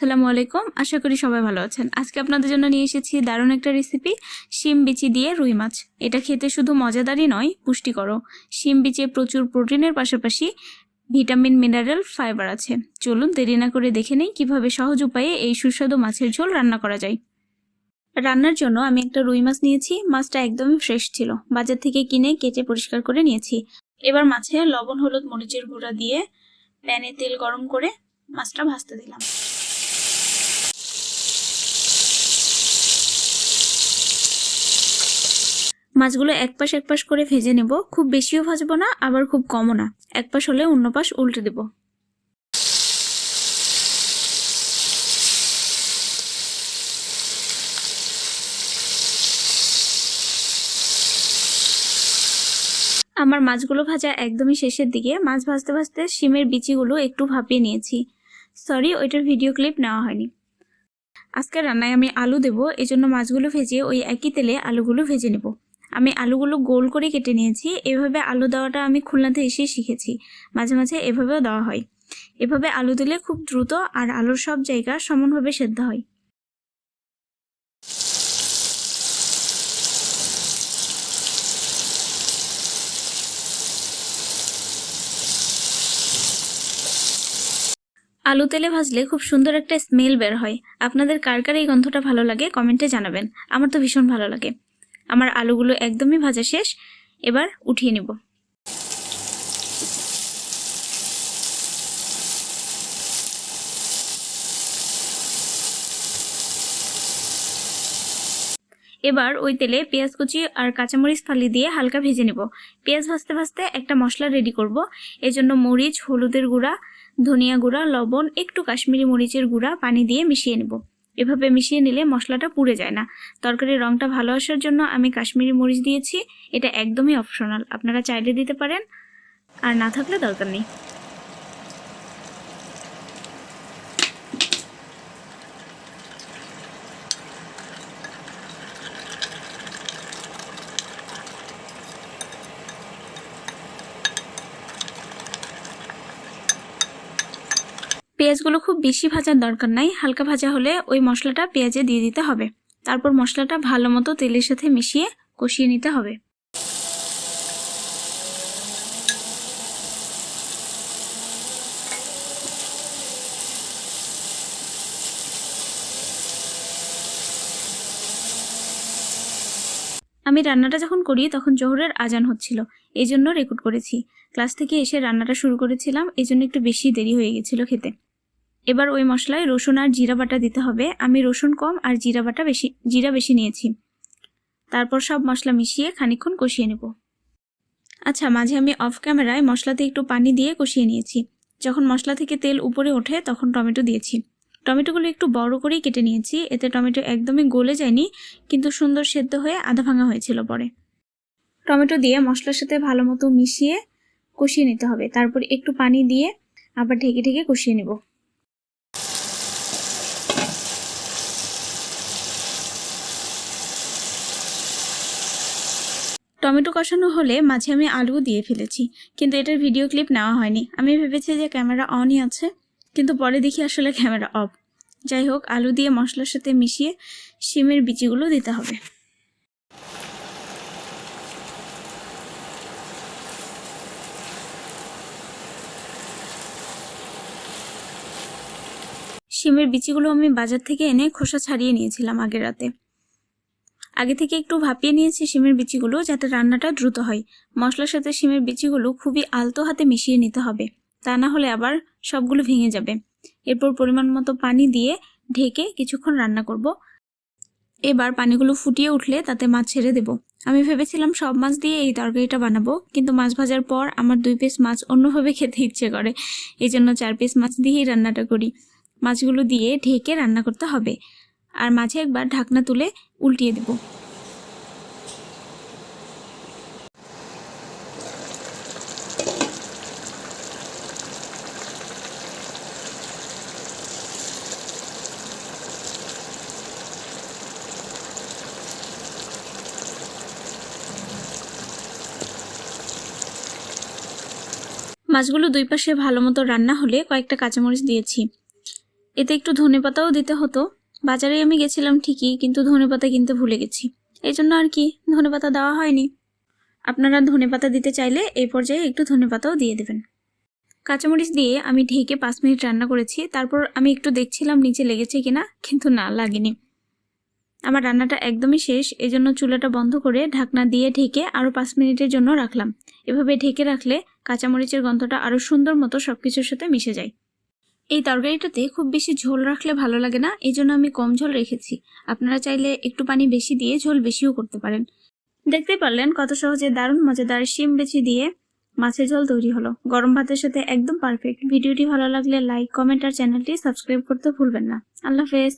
আসসালামু আলাইকুম। আশা করি সবাই ভালো আছেন। আজকে আপনাদের জন্য নিয়ে এসেছি দারুণ একটা রেসিপি শিম বিচি দিয়ে রুই মাছ। এটা খেতে শুধু মজাদারই নয়, পুষ্টিকরও। শিম বিচে প্রচুর প্রোটিনের পাশাপাশি ভিটামিন, মিনারেল, ফাইবার আছে। চলুন দেরি না করে দেখে নেই কীভাবে সহজ উপায়ে এই সুস্বাদু মাছের ঝোল রান্না করা যায়। রান্নার জন্য আমি একটা রুই মাছ নিয়েছি। মাছটা একদমই ফ্রেশ ছিল। বাজার থেকে কিনে কেটে পরিষ্কার করে নিয়েছি। এবার মাছে লবণ, হলুদ, মরিচের গুঁড়া দিয়ে প্যানে তেল গরম করে মাছটা ভাজতে দিলাম। মাছগুলো এক পাশ এক পাশ করে ভেজে নেব। খুব বেশিও ভাজবো না, আবার খুব কমও না। এক পাশ হলে অন্য পাশ উল্টে দেব। আমার মাছগুলো ভাজা একদমই শেষের দিকে। মাছ ভাজতে ভাজতে শিমের বিচিগুলো একটু ভাপিয়ে নিয়েছি। সরি, ওইটার ভিডিও ক্লিপ নেওয়া হয়নি। আজকের রান্নায় আমি আলু দেবো, এজন্য মাছগুলো ভেজে ওই একই তেলে আলুগুলো ভেজে নেব। আমি আলুগুলো গোল করে কেটে নিয়েছি। এভাবে আলু দেওয়াটা আমি খুলনাতে এসে শিখেছি। মাঝে মাঝে এভাবেও দেওয়া হয়। এভাবে আলু দিলে খুব দ্রুত আর আলুর সব জায়গা সমানভাবে সেদ্ধ হয়। আলু তেলে ভাজলে খুব সুন্দর একটা স্মেল বের হয়। আপনাদের কার কার এই গন্ধটা ভালো লাগে কমেন্টে জানাবেন। আমার তো ভীষণ ভালো লাগে। আমার আলুগুলো একদমই ভাজা শেষ, এবার উঠিয়ে নেব। এবার ওই তেলে পেঁয়াজ কুচি আর কাঁচামরিচ ফালি দিয়ে হালকা ভেজে নেব। পেঁয়াজ ভাজতে ভাজতে একটা মশলা রেডি করব। জন্য মরিচ, হলুদের গুঁড়া, ধনিয়া গুঁড়া, লবণ, একটু কাশ্মীরি মরিচের গুঁড়া পানি দিয়ে মিশিয়ে নেব। এভাবে মিশিয়ে নিলে মশলাটা পুড়ে যায় না। তরকারির রঙটা ভালো আসার জন্য আমি কাশ্মীরি মরিচ দিয়েছি। এটা একদমই অপশনাল আপনারা চাইলে দিতে পারেন। আর না থাকলে দরকার নেই। পেঁয়াজগুলো খুব বেশি ভাজার দরকার নাই, হালকা ভাজা হলে ওই মশলাটা পেঁয়াজে দিয়ে দিতে হবে। তারপর মশলাটা ভালো মতো তেলের সাথে মিশিয়ে কষিয়ে নিতে হবে। আমি রান্নাটা যখন করি তখন জোহরের আজান হচ্ছিল এই জন্য রেকর্ড করেছি। ক্লাস থেকে এসে রান্নাটা শুরু করেছিলাম এই জন্য একটু বেশি দেরি হয়ে গেছিল খেতে। এবার ওই মশলায় রসুন আর জিরা বাটা দিতে হবে। আমি রসুন কম আর জিরা বাটা বেশি, জিরা বেশি নিয়েছি। তারপর সব মশলা মিশিয়ে খানিক্ষণ কষিয়ে নেব। আচ্ছা মাঝে আমি অফ ক্যামেরায় মশলাতে একটু পানি দিয়ে কষিয়ে নিয়েছি। যখন মশলা থেকে তেল উপরে ওঠে, তখন টমেটো দিয়েছি। টমেটোগুলো একটু বড় করেই কেটে নিয়েছি। এতে টমেটো একদমই গলে যায়নি, কিন্তু সুন্দর সেদ্ধ হয়ে আধা ভাঙা হয়েছিল পরে। টমেটো দিয়ে মশলার সাথে ভালো মতো মিশিয়ে কষিয়ে নিতে হবে। তারপর একটু পানি দিয়ে আবার ঢেকে ঢেকে কষিয়ে নেব। টমেটো কষানো হলে মাঝে আমি আলু দিয়ে ফেলেছি, কিন্তু এটার ভিডিও ক্লিপ নেওয়া হয়নি। আমি ভেবেছি যে ক্যামেরা অনই আছে, কিন্তু পরে দেখি আসলে ক্যামেরা অফ যাই হোক, আলু দিয়ে মশলার সাথে মিশিয়ে শিমের বিচিগুলো দিতে হবে। শিমের বিচিগুলো আমি বাজার থেকে এনে খোসা ছাড়িয়ে নিয়েছিলাম আগের রাতে। আগে থেকে একটু ভাপিয়ে নিয়েছি শিমের বিচিগুলো যাতে রান্নাটা দ্রুত হয়। মশলার সাথে শিমের বিচিগুলো খুবই আলতো হাতে মিশিয়ে নিতে হবে। তা না হলে আবার সবগুলো ভেঙে যাবে। এরপর পরিমাণ মতো পানি দিয়ে ঢেকে কিছুক্ষণ রান্না করব। এবার পানিগুলো ফুটিয়ে উঠলে তাতে মাছ ছেড়ে দেব। আমি ভেবেছিলাম সব মাছ দিয়ে এই তরকারিটা বানাবো, কিন্তু মাছ ভাজার পর আমার দুই পিস মাছ অন্যভাবে খেতে ইচ্ছে করে। এই জন্য চার পিস মাছ দিয়েই রান্নাটা করি। মাছগুলো দিয়ে ঢেকে রান্না করতে হবে। আর মাঝে একবার ঢাকনা তুলে উল্টিয়ে দেব। মাছগুলো দুই পাশে ভালো মতো রান্না হলে কয়েকটা কাঁচামরিচ দিয়েছি। এতে একটু ধনেপাতাও দিতে হতো। বাজারে আমি গেছিলাম ঠিকই, কিন্তু ধনেপাতা কিনতে ভুলে গেছি। এই জন্য আর কি ধনেপাতা দেওয়া হয়নি। আপনারা ধনেপাতা দিতে চাইলে এই পর্যায়ে একটু ধনেপাতাও দিয়ে দেবেন। কাঁচামরিচ দিয়ে আমি ঢেকে পাঁচ মিনিট রান্না করেছি। তারপর আমি একটু দেখছিলাম নিচে লেগেছে কিনা, কিন্তু না, লাগেনি। আমার রান্নাটা একদমই শেষ এজন্য চুলাটা বন্ধ করে ঢাকনা দিয়ে ঢেকে আরও পাঁচ মিনিটের জন্য রাখলাম। এভাবে ঢেকে রাখলে কাঁচামরিচের গন্ধটা আরও সুন্দর মতো সব কিছুর সাথে মিশে যায়। এই তরকারিটাতে খুব বেশি ঝোল রাখলে ভালো লাগে না এই জন্য আমি কম ঝোল রেখেছি। আপনারা চাইলে একটু পানি বেশি দিয়ে ঝোল বেশিও করতে পারেন। দেখতে পারলেন কত সহজে দারুণ মজাদার শিম বেছি দিয়ে মাছের ঝোল তৈরি হলো। গরম ভাতের সাথে একদম পারফেক্ট। ভিডিওটি ভালো লাগলে লাইক, কমেন্ট আর চ্যানেলটি সাবস্ক্রাইব করতে ভুলবেন না। আল্লাহ হাফেজ।